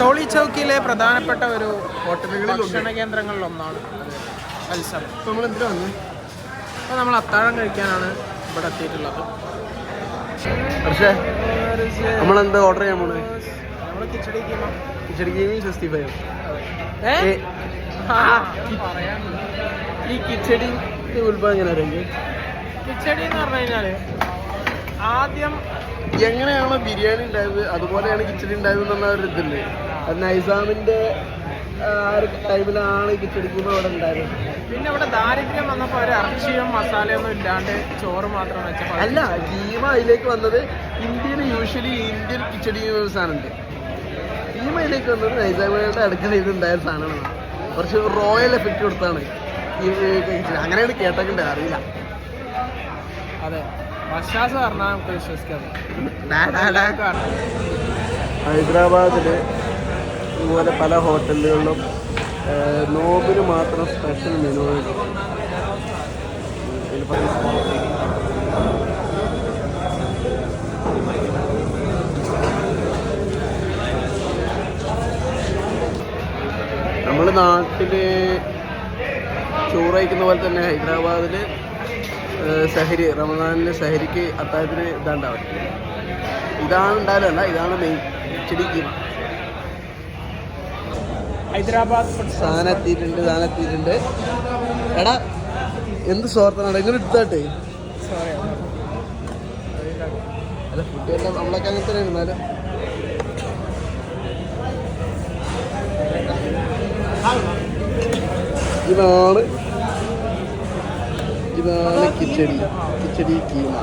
നമ്മൾ ചൗക്കിലെ പ്രധാനപ്പെട്ട ഒരു ഭക്ഷണ കേന്ദ്രങ്ങളിൽ ഒന്നാണ് അൽസബ. നമ്മൾ എന്തിനാ വന്നത് അപ്പോൾ നമ്മൾ അത്താഴം കഴിക്കാനാണ് ഇവിടെ എത്തിയിട്ടുള്ളത്. പക്ഷേ നമ്മളെന്താ ഓർഡർ ചെയ്യാൻ പോണത് നമ്മൾ khichdi keema. Khichdi gaming sixty five. ഈ കിച്ചടി ഉത്ഭവം എങ്ങനെ കിച്ചടി എന്ന് പറഞ്ഞു കഴിഞ്ഞാൽ ആദ്യം എങ്ങനെയാണോ ബിരിയാണി ഉണ്ടായത് അതുപോലെയാണ് കിച്ചടി ഉണ്ടായത് എന്നുള്ള ഒരു ഇതിൽ അത് നൈസാമിന്റെ ടൈമിലാണ് കിച്ചടി ഗെയിം അവിടെ ഉണ്ടായത്. പിന്നെ അവിടെ ദാരിദ്ര്യം വന്നപ്പോ ഒരു ഇറച്ചിയും മസാലയൊന്നും ഇല്ലാണ്ട് ചോറ് മാത്രം വെച്ചപ്പോൾ അല്ല കീമ അതിലേക്ക് വന്നത് ഇന്ത്യയിൽ യൂഷ്വലി ഇന്ത്യൻ കിച്ചടി സാധനമുണ്ട്. കീമ അതിലേക്ക് വന്നത് നൈസാമിയുടെ അടുക്കളയിൽ ഉണ്ടായ സാധനമാണ്. കുറച്ച് റോയൽ എഫക്റ്റ് കൊടുത്താണ് അങ്ങനെയാണ് കേട്ടൊക്കെ അറിയില്ല. അതെ. ഹൈദരാബാദിൽ ഇതുപോലെ പല ഹോട്ടലുകളിലും നോബിന് മാത്രം സ്പെഷ്യൽ മെനു നമ്മൾ നാട്ടിൽ ചോറ് കഴിക്കുന്ന പോലെ തന്നെ ഹൈദരാബാദിൽ സഹരി റമദാനിൽ സഹരിക്ക് അത്താഴത്തിന് ഇതാണ്ടാവും ഇതാണ് ഉണ്ടായാലല്ല ഇതാണ് മെയിൻ കിച്ചടി കീമ ഹൈദരാബാദ് സാധനം എത്തിയിട്ടുണ്ട് സാധനം എത്തിയിട്ടുണ്ട് എടാ എന്ത് സ്വാർത്ഥനാണ്? എങ്ങനെ എടുത്താട്ടെ? അല്ല ഫുഡ് എല്ലാം നമ്മളൊക്കെ അങ്ങനെ തന്നെ ഇരുന്നാലും ഇതാണ് ഇതാണ് കിച്ചടി കിച്ചടി കീമ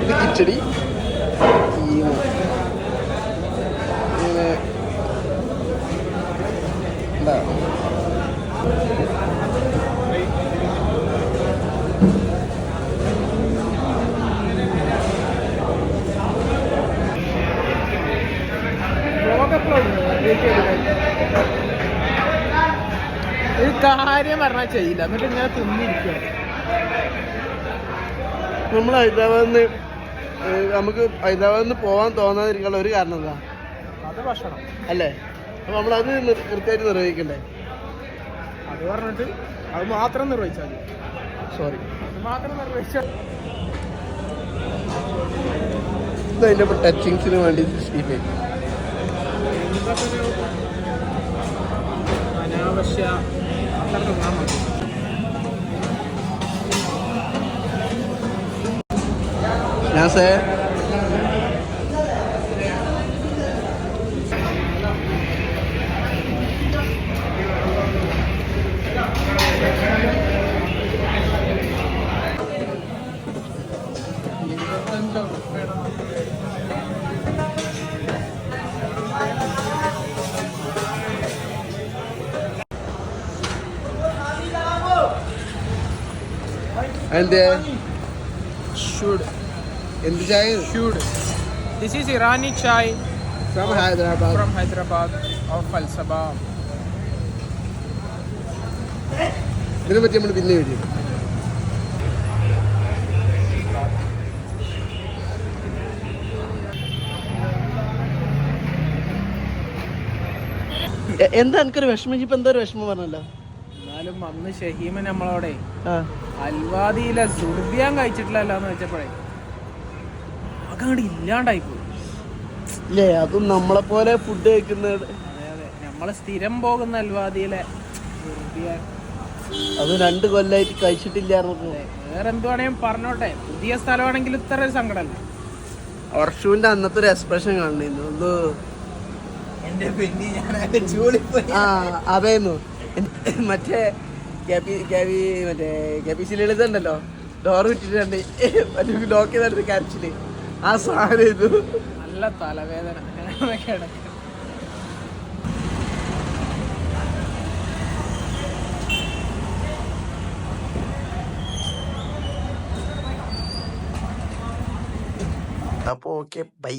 ഇത് കിച്ചടി കീമ ഇങ്ങനെ എന്താ ഒരു കാര്യം പറഞ്ഞാൽ ചെയ്യില്ല. എന്നിട്ട് ഇങ്ങനെ തിന്നിരിക്കുക നമ്മൾ ഹൈദരാബാദിൽ നിന്ന് നമുക്ക് ഹൈദരാബാദിൽ നിന്ന് പോകാൻ തോന്നാതിരിക്കാനുള്ള ഒരു കാരണം എന്താ? അത് ഭക്ഷണം. അല്ലേ? അപ്പൊ നിർ- കൃത്യമായിട്ട് നിർവഹിക്കണ്ടേ? അത് പറഞ്ഞിട്ട് അത് മാത്രം നിർവഹിച്ചാൽ മതി. സോറി അത് മാത്രം നിർവഹിച്ചാൽ അതിന്റെ ടച്ചിങ്സിന് വേണ്ടി ഒരു അനാവശ്യ തിന്നാൻ മതി ഞാൻ സേ എന്തേ the എന്ത് ചായ? this this is Irani chai from Hyderabad from hyderabad of ഫൽസബ ഇതിനെ പറ്റി നമ്മൾ പിന്നെ വീഡിയോ എന്താ എനിക്കൊരു വിഷമം? ഇപ്പൊ എന്തോ ഒരു വിഷമം പറഞ്ഞല്ലോ? എന്നാലും അന്ന് ഷഹീമൻ നമ്മളവിടെ അൽവാദിയിലെ സുർബിയാൻ കഴിച്ചിട്ടില്ലല്ലോ എന്ന് വെച്ചപ്പോഴേ അങ്ങോട്ട് ഇല്ലാണ്ടായി പോയി ഇല്ലേ അതും നമ്മളെ പോലെ ഫുഡ് കഴിക്കുന്ന നമ്മളെ അതെ സ്ഥിരം പോകുന്ന അൽവാദിയിലെ സുർബിയാൻ. അത് രണ്ട് കൊല്ലായിട്ട് കഴിച്ചിട്ടില്ലായിരുന്നു അതെ വേറെ എന്ത് വേണേലും പറഞ്ഞോട്ടെ? പുതിയ സ്ഥലമാണെങ്കിൽ ഇത്ര ഒരു സങ്കടമല്ല. വർഷുവിന്റെ അന്നത്തെ ഒരു എക്സ്പ്രഷൻ കാണുന്നു ആ അതേന്നു. മറ്റേ കെ പി മറ്റേ കെ പി സി ലളിത ഉണ്ടല്ലോ ഡോർ വിട്ടിട്ടുണ്ട്. മറ്റേ ലോക്ക് ചെയ്തിട്ട് കരച്ചിൽ. ആ സാധനം ഇത്. നല്ല തലവേദന. അങ്ങനെ കിടക്കും അപ്പൊ ഓക്കെ ബൈ.